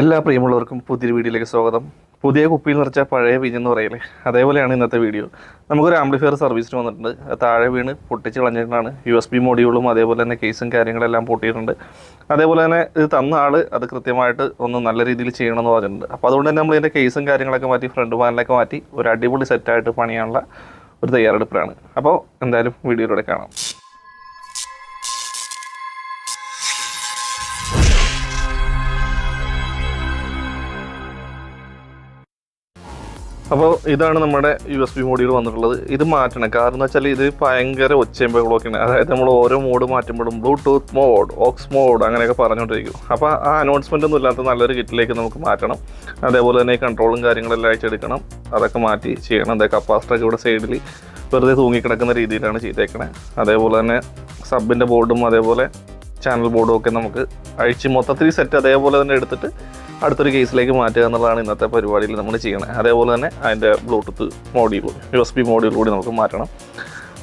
എല്ലാ പ്രിയമുള്ളവർക്കും പുതിയൊരു വീഡിയോയിലേക്ക് സ്വാഗതം. പുതിയ കുപ്പിയിൽ നിറച്ച പഴയ വീഞ്ഞെന്ന് പറയലേ. അതേപോലെയാണ് ഇന്നത്തെ വീഡിയോ. നമുക്കൊരു ആംപ്ലിഫയർ സർവീസിന് വന്നിട്ടുണ്ട്. താഴെ വീണ് പൊട്ടിച്ച് കളഞ്ഞിട്ടാണ് യു എസ് ബി മോഡ്യൂളും അതേപോലെ തന്നെ കേസും കാര്യങ്ങളെല്ലാം പൊട്ടിയിട്ടുണ്ട്. അതേപോലെ തന്നെ ഇത് തന്ന ആൾ അത് കൃത്യമായിട്ട് ഒന്ന് നല്ല രീതിയിൽ ചെയ്യണമെന്ന് പറഞ്ഞിട്ടുണ്ട്. അപ്പോൾ അതുകൊണ്ട് തന്നെ നമ്മൾ ഇതിന്റെ കേസും കാര്യങ്ങളൊക്കെ മാറ്റി ഫ്രണ്ട് പാനലൊക്കെ മാറ്റി ഒരു അടിപൊളി സെറ്റായിട്ട് പണിയാനുള്ള ഒരു തയ്യാറെടുപ്പിലാണ്. അപ്പോൾ എന്തായാലും വീഡിയോയിലൂടെ കാണാം. അപ്പോൾ ഇതാണ് നമ്മുടെ യു എസ് ബി മോഡിയിൽ വന്നിട്ടുള്ളത്. ഇത് മാറ്റണം. കാരണം എന്ന് വെച്ചാൽ ഇത് ഭയങ്കര ഒച്ചയും ബഹളമൊക്കെയാണ് അതായത് നമ്മൾ ഓരോ മോഡ് മാറ്റുമ്പോഴും ബ്ലൂടൂത്ത് മോഡ് ഓക്സ് മോഡ് അങ്ങനെയൊക്കെ പറഞ്ഞുകൊണ്ടിരിക്കും. അപ്പോൾ ആ അനൗൺസ്മെന്റ് ഒന്നും ഇല്ലാത്ത നല്ലൊരു കിറ്റിലേക്ക് നമുക്ക് മാറ്റണം. അതേപോലെ തന്നെ കൺട്രോളും കാര്യങ്ങളെല്ലാം അയച്ചെടുക്കണം. അതൊക്കെ മാറ്റി ചെയ്യണം. അതേ കപ്പാസിറ്ററൊക്കെ ഇവിടെ സൈഡിൽ വെറുതെ തൂങ്ങിക്കിടക്കുന്ന രീതിയിലാണ് ചെയ്തേക്കണേ. അതേപോലെ തന്നെ സബിന്റെ ബോർഡും അതേപോലെ ചാനൽ ബോർഡും ഒക്കെ നമുക്ക് അഴിച്ച് മൊത്തത്തിൽ സെറ്റ് അതേപോലെ തന്നെ എടുത്തിട്ട് അടുത്തൊരു കേസിലേക്ക് മാറ്റുക എന്നുള്ളതാണ് ഇന്നത്തെ പരിപാടിയിൽ നമ്മൾ ചെയ്യണത് അതേപോലെ തന്നെ അതിന്റെ Bluetooth module U S B module കൂടി നമുക്ക് മാറ്റണം.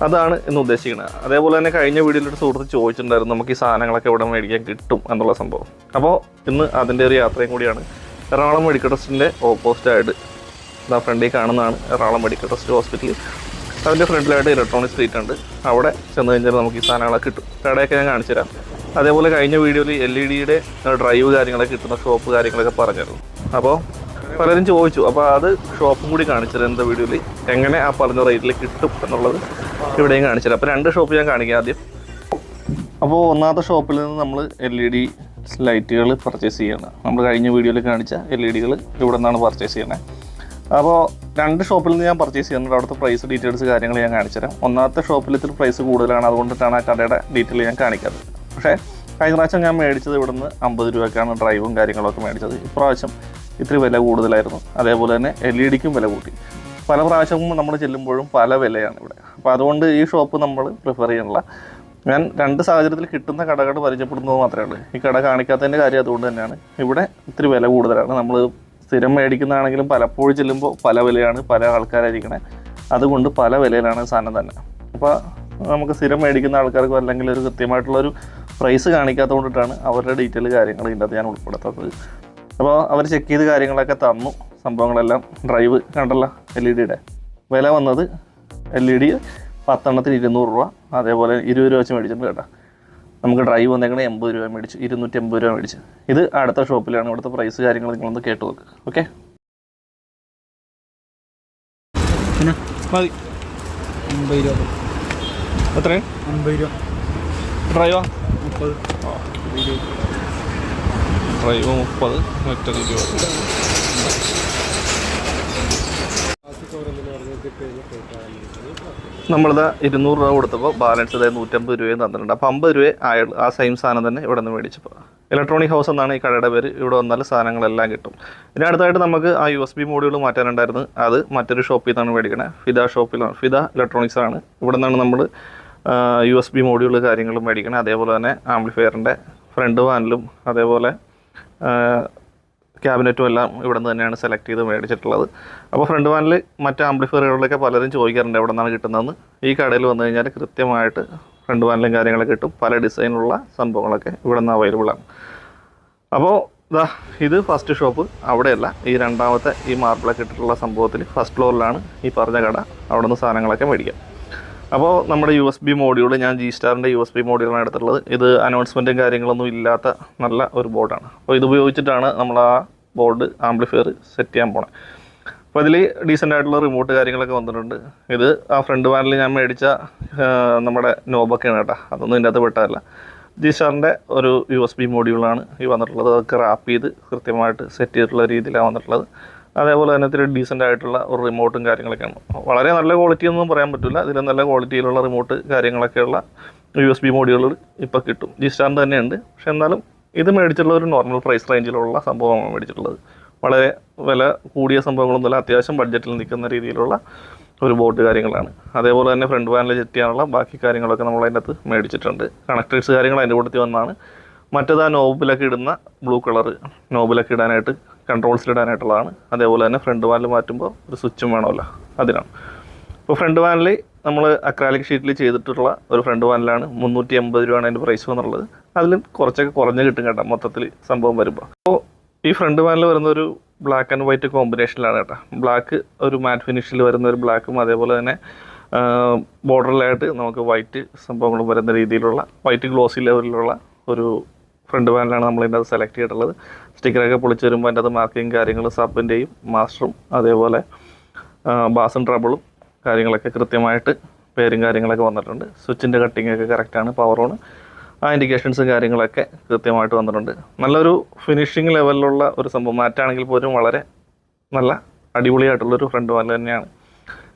അതാണ് ഇന്ന് ഉദ്ദേശിക്കുന്നത്. അതേപോലെ തന്നെ കഴിഞ്ഞ വീഡിയോയിൽ ഒരു സുഹൃത്ത് ചോദിച്ചിട്ടുണ്ടായിരുന്നു നമുക്ക് ഈ സാധനങ്ങളൊക്കെ ഇവിടെ മേടിക്കാൻ കിട്ടും എന്നുള്ള സംഭവം. അപ്പോൾ ഇന്ന് അതിന്റെ ഒരു യാത്രയും കൂടിയാണ്. എറണാകുളം മെഡിക്കൽ ട്രസ്റ്റിന്റെ ഓപ്പോസിറ്റായിട്ട് ഇതാ ഫ്രണ്ടിൽ കാണുന്നതാണ് എറണാകുളം മെഡിക്കൽ ട്രസ്റ്റ് ഹോസ്പിറ്റൽ അതിന്റെ ഫ്രണ്ടിലായിട്ട് ഇലക്ട്രോണിക് സ്ട്രീറ്റ് ഉണ്ട്. അവിടെ ചെന്ന് കഴിഞ്ഞാൽ നമുക്ക് ഈ സാധനങ്ങളൊക്കെ കിട്ടും. കടയൊക്കെ ഞാൻ കാണിച്ചു തരാം അതേപോലെ കഴിഞ്ഞ വീഡിയോയിൽ എൽ ഇ ഡിയുടെ ഡ്രൈവ് കാര്യങ്ങളൊക്കെ കിട്ടുന്ന ഷോപ്പ് കാര്യങ്ങളൊക്കെ പറഞ്ഞിരുന്നു. അപ്പോൾ പലരും ചോദിച്ചു അപ്പോൾ അത് ഷോപ്പും കൂടി കാണിച്ചത് എന്താ വീഡിയോയിൽ? എങ്ങനെ ആ പറഞ്ഞ റേറ്റിൽ കിട്ടും എന്നുള്ളത് ഇവിടെയും കാണിച്ചത്. അപ്പോൾ രണ്ട് ഷോപ്പ് ഞാൻ കാണിക്കാം ആദ്യം. അപ്പോൾ ഒന്നാമത്തെ ഷോപ്പിൽ നിന്ന് നമ്മൾ എൽ ഇ ഡി ലൈറ്റുകൾ പർച്ചേസ് ചെയ്യണം. നമ്മൾ കഴിഞ്ഞ വീഡിയോയിൽ കാണിച്ച എൽ ഇ ഡികൾ ഇവിടെ നിന്നാണ് പർച്ചേസ് ചെയ്യണേ അപ്പോൾ രണ്ട് ഷോപ്പിൽ നിന്ന് ഞാൻ പർച്ചേസ് ചെയ്യുന്നുണ്ട്. അവിടുത്തെ പ്രൈസ് ഡീറ്റെയിൽസ് കാര്യങ്ങൾ ഞാൻ കാണിച്ചു തരാം ഒന്നാമത്തെ ഷോപ്പിൽ ഇത്തിരി പ്രൈസ് കൂടുതലാണ്. അതുകൊണ്ടിട്ടാണ് ആ കടയുടെ ഡീറ്റെയിൽ ഞാൻ കാണിക്കാത്തത്. പക്ഷേ കഴിഞ്ഞ പ്രാവശ്യം ഞാൻ മേടിച്ചത് ഇവിടുന്ന് അമ്പത് രൂപയ്ക്കാണ് ഡ്രൈവും കാര്യങ്ങളൊക്കെ മേടിച്ചത്. ഇപ്രാവശ്യം ഇത്തിരി വില കൂടുതലായിരുന്നു. അതേപോലെ തന്നെ എൽ ഇ ഡിക്കും വില കൂട്ടി. പല പ്രാവശ്യവും നമ്മൾ ചെല്ലുമ്പോഴും പല വിലയാണ് ഇവിടെ. അപ്പോൾ അതുകൊണ്ട് ഈ ഷോപ്പ് നമ്മൾ പ്രിഫർ ചെയ്യണില്ല ഞാൻ രണ്ട് സാഹചര്യത്തിൽ കിട്ടുന്ന കടകൾ പരിചയപ്പെടുന്നത് മാത്രമേ ഉള്ളൂ. ഈ കട കാണിക്കാത്തതിന്റെ കാര്യം അതുകൊണ്ട് തന്നെയാണ്. ഇവിടെ ഇത്തിരി വില കൂടുതലാണ്. നമ്മൾ സ്ഥിരം മേടിക്കുന്നതാണെങ്കിലും പലപ്പോഴും ചെല്ലുമ്പോൾ പല വിലയാണ് പല ആൾക്കാരായിരിക്കണേ. അതുകൊണ്ട് പല വിലയിലാണ് സാധനം തന്നെ. അപ്പോൾ നമുക്ക് സ്ഥിരം മേടിക്കുന്ന ആൾക്കാർക്കും അല്ലെങ്കിൽ ഒരു കൃത്യമായിട്ടുള്ളൊരു പ്രൈസ് കാണിക്കാത്തത് കൊണ്ടിട്ടാണ് അവരുടെ ഡീറ്റെയിൽ കാര്യങ്ങൾ ഇതിന്റെ അകത്ത് ഞാൻ ഉൾപ്പെടുത്താത്തത്. അപ്പോൾ അവർ ചെക്ക് ചെയ്ത് കാര്യങ്ങളൊക്കെ തന്നു. സംഭവങ്ങളെല്ലാം ഡ്രൈവ് കണ്ടല്ല എൽ ഇ ഡിയുടെ വില വന്നത് എൽ ഇ ഡി പത്തെണ്ണത്തിന് ഇരുന്നൂറ് രൂപ. അതേപോലെ ഇരുപത് രൂപ വെച്ച് മേടിച്ചിട്ടുണ്ട് കേട്ടോ. നമുക്ക് ഡ്രൈവ് വന്നേക്കണേ എൺപത് രൂപ മേടിച്ചു ഇരുന്നൂറ്റി എൺപത് രൂപ മേടിച്ചു. ഇത് അടുത്ത ഷോപ്പിലാണ് ഇവിടുത്തെ പ്രൈസ് കാര്യങ്ങൾ നിങ്ങളൊന്ന് കേട്ട് നോക്ക് ഓക്കെ പിന്നെ? മതി. എൺപത് രൂപ. എത്രയും? അമ്പത് രൂപ. ഡ്രൈവോ മുപ്പത്. ഡ്രൈവ് മുപ്പത് മറ്റൊരു ഇരുപത്. നമ്മളിത് ഇരുന്നൂറ് രൂപ കൊടുത്തപ്പോൾ ബാലൻസ് അതായത് നൂറ്റമ്പത് രൂപയും തന്നിട്ടുണ്ട്. അപ്പോൾ അമ്പത് രൂപ ആയുള്ളൂ. ആ സെയിം സാധനം തന്നെ ഇവിടെ നിന്ന് മേടിച്ചപ്പോൾ ഇലക്ട്രോണിക് ഹൗസ് എന്നാണ് ഈ കടയുടെ പേര്. ഇവിടെ വന്നാൽ സാധനങ്ങളെല്ലാം കിട്ടും. ഇനി അടുത്തായിട്ട് നമുക്ക് ആ യു എസ് ബി മോഡ്യൂൾ മാറ്റാനുണ്ടായിരുന്നു. അത് മറ്റൊരു ഷോപ്പിൽ നിന്നാണ് മേടിക്കണേ. ഫിദ ഷോപ്പിലാണ് ഫിദ ഇലക്ട്രോണിക്സ് ആണ്. ഇവിടെ നിന്നാണ് നമ്മൾ യു എസ് ബി മോഡ്യൂൾ കാര്യങ്ങളും മേടിക്കണേ. അതേപോലെ തന്നെ ആംപ്ലിഫയറിന്റെ ഫ്രണ്ട് പാനലും അതേപോലെ ക്യാബിനറ്റും എല്ലാം ഇവിടെ നിന്ന് തന്നെയാണ് സെലക്ട് ചെയ്ത് മേടിച്ചിട്ടുള്ളത്. അപ്പോൾ ഫ്രണ്ട് പാനൽ മറ്റ് ആംപ്ലിഫയറുകളിലൊക്കെ പലരും ചോദിക്കാറുണ്ട് എവിടെ നിന്നാണ് കിട്ടുന്നതെന്ന്. ഈ കടയിൽ വന്നു കഴിഞ്ഞാൽ കൃത്യമായിട്ട് ഫ്രണ്ട് പാനലും കാര്യങ്ങളൊക്കെ കിട്ടും. പല ഡിസൈനുള്ള സംഭവങ്ങളൊക്കെ ഇവിടെ നിന്ന് അവൈലബിൾ ആണ്. അപ്പോൾ ഇതാ ഇത് ഫസ്റ്റ് ഷോപ്പ് അവിടെയല്ല ഈ രണ്ടാമത്തെ ഈ മാർബിളൊക്കെ ഇട്ടിട്ടുള്ള സംഭവത്തിൽ ഫസ്റ്റ് ഫ്ലോറിലാണ് ഈ പറഞ്ഞ കട. അവിടെ നിന്ന് സാധനങ്ങളൊക്കെ മേടിക്കാം. അപ്പോൾ നമ്മുടെ യു എസ് ബി മോഡ്യൂൾ ഞാൻ ജി സ്റ്റാറിന്റെ യു എസ് ബി മോഡ്യൂളാണ് എടുത്തിട്ടുള്ളത്. ഇത് അനൗൺസ്മെന്റും കാര്യങ്ങളൊന്നും ഇല്ലാത്ത നല്ല ഒരു ബോർഡാണ് അപ്പോൾ ഇത് ഉപയോഗിച്ചിട്ടാണ് നമ്മൾ ആ ബോർഡ് ആംപ്ലിഫയർ സെറ്റ് ചെയ്യാൻ പോണേ. അപ്പോൾ ഇതിൽ ഡീസന്റ് ആയിട്ടുള്ള റിമോട്ട് കാര്യങ്ങളൊക്കെ വന്നിട്ടുണ്ട്. ഇത് ആ ഫ്രണ്ട് പാനൽ ഞാൻ മേടിച്ച നമ്മുടെ നോബൊക്കെയാണ് കേട്ടോ. അതൊന്നും ഇതിന്റെ അകത്ത് പെട്ടതല്ല. ജി ഒരു യു എസ് ബി മോഡ്യൂളാണ് ഈ വന്നിട്ടുള്ളത്. അതൊക്കെ റാപ്പ് ചെയ്ത് കൃത്യമായിട്ട് സെറ്റ് ചെയ്തിട്ടുള്ള രീതിയിലാണ് വന്നിട്ടുള്ളത്. അതേപോലെ തന്നെ ഇത്തിരി ഡീസന്റ് ആയിട്ടുള്ള ഒരു റിമോട്ടും കാര്യങ്ങളൊക്കെയാണ്. വളരെ നല്ല ക്വാളിറ്റി ഒന്നും പറയാൻ പറ്റില്ല ഇതിൽ നല്ല ക്വാളിറ്റിയിലുള്ള റിമോട്ട് കാര്യങ്ങളൊക്കെയുള്ള യു എസ് ബി മോഡ്യൂളുകൾ ഇപ്പോൾ കിട്ടും. ജി സ്റ്റാറിന്റെ തന്നെയുണ്ട്. പക്ഷേ എന്നാലും ഇത് മേടിച്ചിട്ടുള്ള ഒരു നോർമൽ പ്രൈസ് റേഞ്ചിലുള്ള സംഭവമാണ് മേടിച്ചിട്ടുള്ളത്. വളരെ വില കൂടിയ സംഭവങ്ങളൊന്നുമില്ല അത്യാവശ്യം ബഡ്ജറ്റിൽ നിൽക്കുന്ന രീതിയിലുള്ള ഒരു ബോട്ട് കാര്യങ്ങളാണ്. അതേപോലെ തന്നെ ഫ്രണ്ട് പാനൽ ചെറ്റ് ചെയ്യാനുള്ള ബാക്കി കാര്യങ്ങളൊക്കെ നമ്മൾ അതിന്റെ അകത്ത് മേടിച്ചിട്ടുണ്ട്. കണക്ടേഴ്സ് കാര്യങ്ങൾ അതിന്റെ കൂട്ടത്തിൽ വന്നാണ്. മറ്റേത് ആ നോബിലൊക്കെ ഇടുന്ന ബ്ലൂ കളർ നോബിലൊക്കെ ഇടാനായിട്ട് കൺട്രോൾസിൽ ഇടാനായിട്ടുള്ളതാണ്. അതേപോലെ തന്നെ ഫ്രണ്ട് പാനൽ മാറ്റുമ്പോൾ ഒരു സ്വിച്ചും വേണമല്ലോ അതിനാണ്. ഇപ്പോൾ ഫ്രണ്ട് പാനൽ നമ്മൾ അക്രാലിക് ഷീറ്റിൽ ചെയ്തിട്ടുള്ള ഒരു ഫ്രണ്ട് പാനലാണ് മുന്നൂറ്റി എൺപത് രൂപയാണ് അതിന്റെ പ്രൈസ് വന്നുള്ളത്. അതിലും കുറച്ചൊക്കെ കുറഞ്ഞ് കിട്ടും കേട്ടോ മൊത്തത്തിൽ സംഭവം വരുമ്പോൾ അപ്പോൾ ഈ ഫ്രണ്ട് പാനൽ വരുന്ന ഒരു ബ്ലാക്ക് ആൻഡ് വൈറ്റ് കോമ്പിനേഷനിലാണ് കേട്ടോ. ബ്ലാക്ക് ഒരു മാറ്റ് ഫിനിഷിൽ വരുന്ന ഒരു ബ്ലാക്കും അതേപോലെ തന്നെ ബോർഡറിലായിട്ട് നമുക്ക് വൈറ്റ് സംഭവങ്ങളും വരുന്ന രീതിയിലുള്ള വൈറ്റ് ഗ്ലോസി ലെവലിലുള്ള ഒരു ഫ്രണ്ട് പാനലാണ് നമ്മൾ ഇതിന്റെ അത് സെലക്ട് ചെയ്തിട്ടുള്ളത് സ്റ്റിക്കറൊക്കെ പൊളിച്ച് വരുമ്പോൾ അതിന്റെ അത് മാർക്കിങ് കാര്യങ്ങൾ സബിന്റെയും മാസ്റ്ററും അതേപോലെ ബാസും ട്രബിളും കാര്യങ്ങളൊക്കെ കൃത്യമായിട്ട് പേരും കാര്യങ്ങളൊക്കെ വന്നിട്ടുണ്ട്. സ്വിച്ചിന്റെ കട്ടിങ്ങൊക്കെ കറക്റ്റാണ് പവർ ഓൺ ആ ഇൻഡിക്കേഷൻസും കാര്യങ്ങളൊക്കെ കൃത്യമായിട്ട് വന്നിട്ടുണ്ട്. നല്ലൊരു ഫിനിഷിങ് ലെവലിലുള്ള ഒരു സംഭവം. മാറ്റാണെങ്കിൽ പോലും വളരെ നല്ല അടിപൊളിയായിട്ടുള്ളൊരു ഫ്രണ്ട് വാൽ തന്നെയാണ്.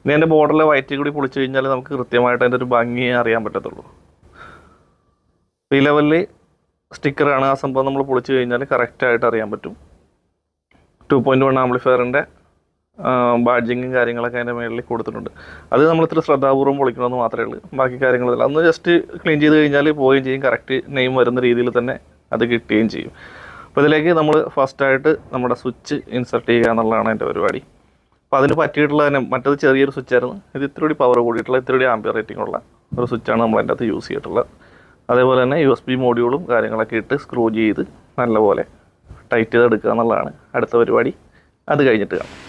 ഇനി എന്റെ ബോർഡറിലെ വൈറ്റ് കൂടി പൊളിച്ച് കഴിഞ്ഞാൽ നമുക്ക് കൃത്യമായിട്ട് അതിന്റെ ഒരു ഭംഗിയെ അറിയാൻ പറ്റത്തുള്ളൂ. ഈ ലെവലിൽ സ്റ്റിക്കറാണ് ആ സംഭവം നമ്മൾ പൊളിച്ച് കഴിഞ്ഞാൽ കറക്റ്റായിട്ട് അറിയാൻ പറ്റും. ടു പോയിന്റ് വൺ ആംപ്ലിഫയറിന്റെ ബാഡ്ജിങ്ങും കാര്യങ്ങളൊക്കെ അതിന്റെ മേളിൽ കൊടുത്തിട്ടുണ്ട്. അത് നമ്മൾ ഇത്ര ശ്രദ്ധാപൂർവം പൊളിക്കണമെന്ന് മാത്രമേ ഉള്ളൂ. ബാക്കി കാര്യങ്ങളല്ല. അന്ന് ജസ്റ്റ് ക്ലീൻ ചെയ്ത് കഴിഞ്ഞാൽ പോവുകയും ചെയ്യും. കറക്റ്റ് നെയിം വരുന്ന രീതിയിൽ തന്നെ അത് കിട്ടുകയും ചെയ്യും. അപ്പോൾ ഇതിലേക്ക് നമ്മൾ ഫസ്റ്റായിട്ട് നമ്മുടെ സ്വിച്ച് ഇൻസർട്ട് ചെയ്യുക എന്നുള്ളതാണ് എന്റെ പരിപാടി. അപ്പോൾ അതിന് പറ്റിയിട്ടുള്ള തന്നെ മറ്റത് ചെറിയൊരു സ്വിച്ച് ആയിരുന്നു. ഇത് ഇത്തിരി പവർ കൂടിയിട്ടുള്ള കൂടി ആംബിയർ റേറ്റിംഗ് ഉള്ള ഒരു സ്വിച്ചാണ് നമ്മൾ അതിന്റെ അകത്ത് യൂസ് ചെയ്തിട്ടുള്ളത്. അതേപോലെ തന്നെ യു എസ് ബി മോഡ്യൂളും കാര്യങ്ങളൊക്കെ ഇട്ട് സ്ക്രൂ ചെയ്ത് നല്ലപോലെ ടൈറ്റ് ചെയ്തെടുക്കുക എന്നുള്ളതാണ് അടുത്ത പരിപാടി. അത് കഴിഞ്ഞിട്ട് കാണാം.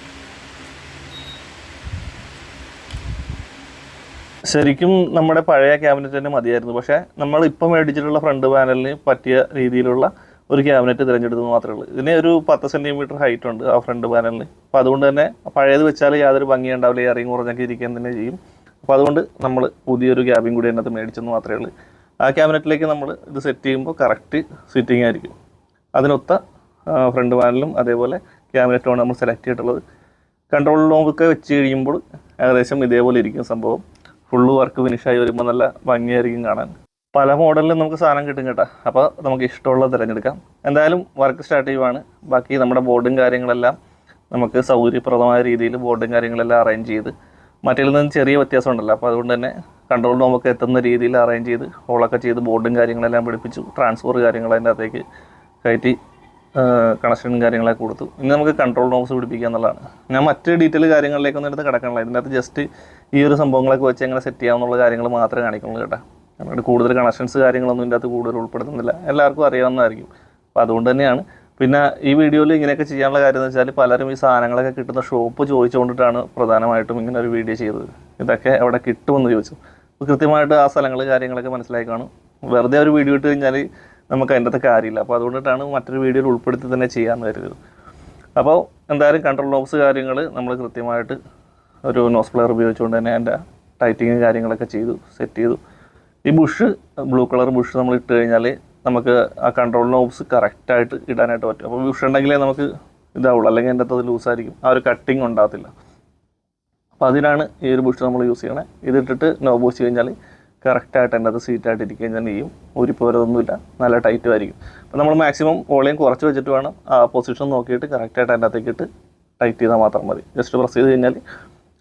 ശരിക്കും നമ്മുടെ പഴയ ക്യാബിനറ്റ് തന്നെ മതിയായിരുന്നു. പക്ഷേ നമ്മൾ ഇപ്പോൾ മേടിച്ചിട്ടുള്ള ഫ്രണ്ട് പാനലിന് പറ്റിയ രീതിയിലുള്ള ഒരു ക്യാബിനറ്റ് തിരഞ്ഞെടുത്തു മാത്രമേ ഉള്ളൂ. ഇതിന് ഒരു പത്ത് സെന്റിമീറ്റർ ഹൈറ്റ് ഉണ്ട് ആ ഫ്രണ്ട് പാനലിന് അപ്പോൾ അതുകൊണ്ട് തന്നെ പഴയത് വെച്ചാൽ യാതൊരു ഭംഗി ഉണ്ടാവില്ല ഇറങ്ങി കുറഞ്ഞൊക്കെ ഇരിക്കാൻ തന്നെ ചെയ്യും. അപ്പോൾ അതുകൊണ്ട് നമ്മൾ പുതിയൊരു ക്യാബിൻ കൂടി അതിനകത്ത് മേടിച്ചെന്ന് മാത്രമേ ഉള്ളൂ. ആ ക്യാബിനറ്റിലേക്ക് നമ്മൾ ഇത് സെറ്റ് ചെയ്യുമ്പോൾ കറക്റ്റ് സിറ്റിംഗ് ആയിരിക്കും. അതിനൊത്ത ഫ്രണ്ട് പാനലും അതേപോലെ ക്യാബിനറ്റുമാണ് നമ്മൾ സെലക്ട് ചെയ്തിട്ടുള്ളത്. കൺട്രോൾ നോബൊക്കെ വെച്ച് കഴിയുമ്പോൾ ഏകദേശം ഇതേപോലെ ഇരിക്കും സംഭവം. ഫുള്ള് വർക്ക് ഫിനിഷായി വരുമ്പോൾ നല്ല ഭംഗിയായിരിക്കും കാണാൻ. പല മോഡലിലും നമുക്ക് സാധനം കിട്ടും കേട്ടോ. അപ്പോൾ നമുക്ക് ഇഷ്ടമുള്ളത് തിരഞ്ഞെടുക്കാം. എന്തായാലും വർക്ക് സ്റ്റാർട്ട് ചെയ്യുവാണ്. ബാക്കി നമ്മുടെ ബോർഡും കാര്യങ്ങളെല്ലാം നമുക്ക് സൗകര്യപ്രദമായ രീതിയിൽ ബോർഡും കാര്യങ്ങളെല്ലാം അറേഞ്ച് ചെയ്ത് മറ്റേതിൽ നിന്ന് ചെറിയ വ്യത്യാസം ഉണ്ടല്ലോ. അപ്പോൾ അതുകൊണ്ട് തന്നെ കൺട്രോൾ നമുക്ക് എത്തുന്ന രീതിയിൽ അറേഞ്ച് ചെയ്ത് ഹോളൊക്കെ ചെയ്ത് ബോർഡും കാര്യങ്ങളെല്ലാം പിടിപ്പിച്ചു. ട്രാൻസ്ഫർ കാര്യങ്ങൾ അതിന്റെ അകത്തേക്ക് കയറ്റി കണക്ഷനും കാര്യങ്ങളൊക്കെ കൊടുത്തു. ഇനി നമുക്ക് കൺട്രോൾ നോബ്സ് പിടിപ്പിക്കുക എന്നുള്ളതാണ്. ഞാൻ മറ്റ് ഡീറ്റെയിൽ കാര്യങ്ങളിലേക്കൊന്നും എടുത്ത് കിടക്കണില്ല ഇതിന്റെ അകത്ത് ജസ്റ്റ് ഈ ഒരു സംഭവങ്ങളൊക്കെ വെച്ച് എങ്ങനെ സെറ്റ് ചെയ്യാമെന്നുള്ള കാര്യങ്ങൾ മാത്രമേ കാണിക്കുള്ളൂ കേട്ടോ. കാരണം കൂടുതൽ കണക്ഷൻസ് കാര്യങ്ങളൊന്നും ഇതിന്റെ അകത്ത് കൂടുതൽ ഉൾപ്പെടുത്തുന്നില്ല. എല്ലാവർക്കും അറിയാവുന്നതായിരിക്കും. അപ്പോൾ അതുകൊണ്ട് തന്നെയാണ്. പിന്നെ ഈ വീഡിയോയിൽ ഇങ്ങനെയൊക്കെ ചെയ്യാനുള്ള കാര്യം എന്ന് വെച്ചാൽ പലരും ഈ സാധനങ്ങളൊക്കെ കിട്ടുന്ന ഷോപ്പ് ചോദിച്ചുകൊണ്ടിട്ടാണ് പ്രധാനമായിട്ടും ഇങ്ങനെ ഒരു വീഡിയോ ചെയ്തത്. ഇതൊക്കെ എവിടെ കിട്ടുമെന്ന് ചോദിച്ചു. അപ്പോൾ കൃത്യമായിട്ട് ആ സ്ഥലങ്ങൾ കാര്യങ്ങളൊക്കെ മനസ്സിലായി കാണും. വെറുതെ ഒരു വീഡിയോ ഇട്ട് കഴിഞ്ഞാൽ നമുക്ക് അതിന്റെ അകത്ത് കാര്യമില്ല. അപ്പോൾ അതുകൊണ്ടിട്ടാണ് മറ്റൊരു വീഡിയോയിൽ ഉൾപ്പെടുത്തി തന്നെ ചെയ്യാമെന്ന് കരുതുന്നത്. അപ്പോൾ എന്തായാലും കൺട്രോൾ നോബ്സ് കാര്യങ്ങൾ നമ്മൾ കൃത്യമായിട്ട് ഒരു നോസ് പ്ലെയർ ഉപയോഗിച്ചുകൊണ്ട് തന്നെ അതിന്റെ ടൈറ്റിങ് കാര്യങ്ങളൊക്കെ ചെയ്തു സെറ്റ് ചെയ്തു. ഈ ബുഷ് ബ്ലൂ കളർ ബുഷ് നമ്മൾ ഇട്ട് കഴിഞ്ഞാൽ നമുക്ക് ആ കൺട്രോൾ നോബ്സ് കറക്റ്റായിട്ട് ഇടാനായിട്ട് പറ്റും. അപ്പോൾ ബുഷ് ഉണ്ടെങ്കിലേ നമുക്ക് ഇതാവുള്ളൂ. അല്ലെങ്കിൽ എന്റെ അത് ലൂസായിരിക്കും ആ ഒരു കട്ടിങ് ഉണ്ടാകത്തില്ല. അപ്പോൾ അതിനാണ് ഈ ഒരു ബുഷ് നമ്മൾ യൂസ് ചെയ്യണേ. ഇതിട്ടിട്ട് നോബ് വെച്ച് കഴിഞ്ഞാൽ കറക്റ്റായിട്ട് എന്റെ അത് സീറ്റായിട്ട് ഇരിക്കുകയും തന്നെ ചെയ്യും. ഒരു വരതൊന്നുമില്ല നല്ല ടൈറ്റും ആയിരിക്കും. അപ്പോൾ നമ്മൾ മാക്സിമം വോളിയം കുറച്ച് വെച്ചിട്ട് വേണം ആ പൊസിഷൻ നോക്കിയിട്ട് കറക്റ്റായിട്ട് അതിന്റെ അകത്തേക്ക് ഇട്ട് ടൈറ്റ് ചെയ്താൽ മാത്രം മതി. ജസ്റ്റ് പ്രസ് ചെയ്ത് കഴിഞ്ഞാൽ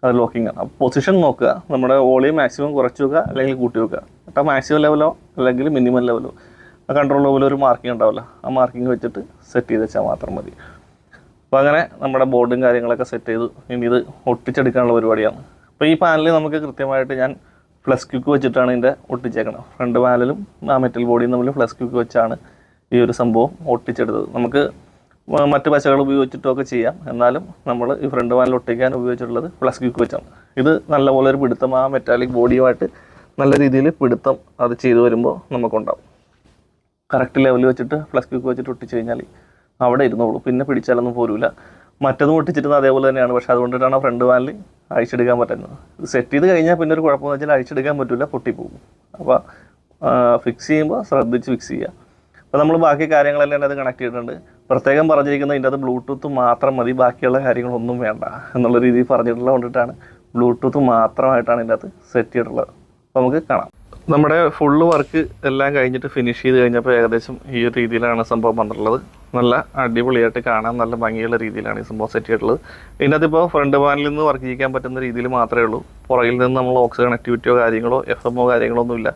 അത് ലോക്കിംഗ് ആണ്. അപ്പോൾ പൊസിഷൻ നോക്കുക. നമ്മുടെ വോളിയം മാക്സിമം കുറച്ച് വെക്കുക അല്ലെങ്കിൽ കൂട്ടി വെക്കുക. കേട്ടോ മാക്സിമം ലെവലോ അല്ലെങ്കിൽ മിനിമം ലെവലോ ആ കൺട്രോൾ ലെവലോ ഒരു മാർക്കിംഗ് ഉണ്ടാവില്ല ആ മാർക്കിംഗ് വെച്ചിട്ട് സെറ്റ് ചെയ്ത് വെച്ചാൽ മാത്രം മതി. അപ്പോൾ അങ്ങനെ നമ്മുടെ ബോർഡും കാര്യങ്ങളൊക്കെ സെറ്റ് ചെയ്ത്. ഇനി ഇത് ഒട്ടിച്ചെടുക്കാനുള്ള പരിപാടിയാണ്. അപ്പോൾ ഈ പാനലിൽ നമുക്ക് കൃത്യമായിട്ട് ഞാൻ ഫ്ലസ് ക്യൂക്ക് വെച്ചിട്ടാണ് ഇതിന്റെ ഒട്ടിച്ചേക്കണം ഫ്രണ്ട് പാനലും ആ മെറ്റൽ ബോഡിയും തമ്മിൽ ഫ്ലസ് ക്യൂക്ക് വെച്ചാണ് ഈ ഒരു സംഭവം ഒട്ടിച്ചെടുത്തത്. നമുക്ക് മറ്റ് പശകൾ ഉപയോഗിച്ചിട്ടൊക്കെ ചെയ്യാം. എന്നാലും നമ്മൾ ഈ ഫ്രണ്ട് പാനൽ ഒട്ടിക്കാൻ ഉപയോഗിച്ചിട്ടുള്ളത് പ്ലസ് ക്യൂക്ക് വെച്ചാണ്. ഇത് നല്ലപോലെ ഒരു പിടുത്തം ആ മെറ്റാലിക് ബോഡിയുമായിട്ട് നല്ല രീതിയിൽ പിടുത്തം അത് ചെയ്തു വരുമ്പോൾ നമുക്കുണ്ടാവും. കറക്റ്റ് ലെവലിൽ വെച്ചിട്ട് പ്ലസ് ക്യൂക്ക് വെച്ചിട്ട് ഒട്ടിച്ച് കഴിഞ്ഞാൽ അവിടെ ഇരുന്നോളൂ. പിന്നെ പിടിച്ചാലൊന്നും പോരൂല. മറ്റതും ഒട്ടിച്ചിരുന്നത് അതേപോലെ തന്നെയാണ്. പക്ഷെ അതുകൊണ്ടിട്ടാണ് ഫ്രണ്ട് പാനൽ അഴിച്ചെടുക്കാൻ പറ്റുന്നത്. സെറ്റ് ചെയ്ത് കഴിഞ്ഞാൽ പിന്നെ ഒരു കുഴപ്പമെന്ന് വെച്ചാൽ അഴിച്ചെടുക്കാൻ പറ്റില്ല പൊട്ടിപ്പോകും. അപ്പോൾ ഫിക്സ് ചെയ്യുമ്പോൾ ശ്രദ്ധിച്ച് ഫിക്സ് ചെയ്യുക. അപ്പോൾ നമ്മൾ ബാക്കി കാര്യങ്ങളെല്ലാം അത് കണക്ട് ചെയ്തിട്ടുണ്ട്. പ്രത്യേകം പറഞ്ഞിരിക്കുന്നത് ഇതിന്റെ അത് ബ്ലൂടൂത്ത് മാത്രം മതി ബാക്കിയുള്ള കാര്യങ്ങളൊന്നും വേണ്ട എന്നുള്ള രീതിയിൽ പറഞ്ഞിട്ടുള്ളത് കൊണ്ടിട്ടാണ് ബ്ലൂടൂത്ത് മാത്രമായിട്ടാണ് ഇതിന്റെ അത് സെറ്റ് ചെയ്തിട്ടുള്ളത്. അപ്പോൾ നമുക്ക് കാണാം. നമ്മുടെ ഫുള്ള് വർക്ക് എല്ലാം കഴിഞ്ഞിട്ട് ഫിനിഷ് ചെയ്ത് കഴിഞ്ഞപ്പോൾ ഏകദേശം ഈ ഒരു രീതിയിലാണ് സംഭവം വന്നിട്ടുള്ളത്. നല്ല അടിപൊളിയായിട്ട് കാണാൻ നല്ല ഭംഗിയുള്ള രീതിയിലാണ് ഈ സംഭവം സെറ്റ് ചെയ്തിട്ടുള്ളത്. ഇതിനകത്ത് ഇപ്പോൾ ഫ്രണ്ട് പാനലിൽ നിന്ന് വർക്ക് ചെയ്യാൻ പറ്റുന്ന രീതിയിൽ മാത്രമേ ഉള്ളൂ. പുറകിൽ നിന്ന് നമ്മൾ ഓക്സ് കണക്ടിവിറ്റിയോ കാര്യങ്ങളോ എഫ് എമ്മോ കാര്യങ്ങളോ ഒന്നുമില്ല.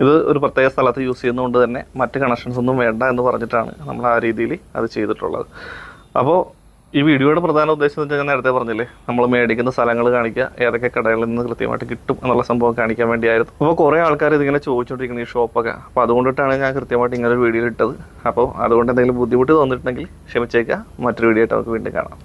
ഇത് ഒരു പ്രത്യേക സ്ഥലത്ത് യൂസ് ചെയ്യുന്നതുകൊണ്ട് തന്നെ മറ്റ് കണക്ഷൻസ് ഒന്നും വേണ്ട എന്ന് പറഞ്ഞിട്ടാണ് നമ്മൾ ആ രീതിയിൽ അത് ചെയ്തിട്ടുള്ളത്. അപ്പോൾ ഈ വീഡിയോയുടെ പ്രധാന ഉദ്ദേശം എന്ന് വെച്ചാൽ ഞാൻ നേരത്തെ പറഞ്ഞില്ലേ നമ്മൾ മേടിക്കുന്ന സ്ഥലങ്ങൾ കാണിക്കുക ഏതൊക്കെ കടകളിൽ നിന്ന് കൃത്യമായിട്ട് കിട്ടും എന്നുള്ള സംഭവം കാണിക്കാൻ വേണ്ടിയായിരുന്നു. അപ്പോൾ കുറേ ആൾക്കാർ ഇതിങ്ങനെ ചോദിച്ചുകൊണ്ടിരിക്കുന്നത് ഈ ഷോപ്പൊക്കെ അപ്പോൾ അതുകൊണ്ടിട്ടാണ് ഞാൻ കൃത്യമായിട്ട് ഇങ്ങനെ ഒരു വീഡിയോ ഇട്ടത്. അപ്പോൾ അതുകൊണ്ട് എന്തെങ്കിലും ബുദ്ധിമുട്ട് തോന്നിയിട്ടുണ്ടെങ്കിൽ ക്ഷമിച്ചേക്കുക. മറ്റൊരു വീഡിയോ ആയിട്ട് നമുക്ക് വീണ്ടും കാണാം.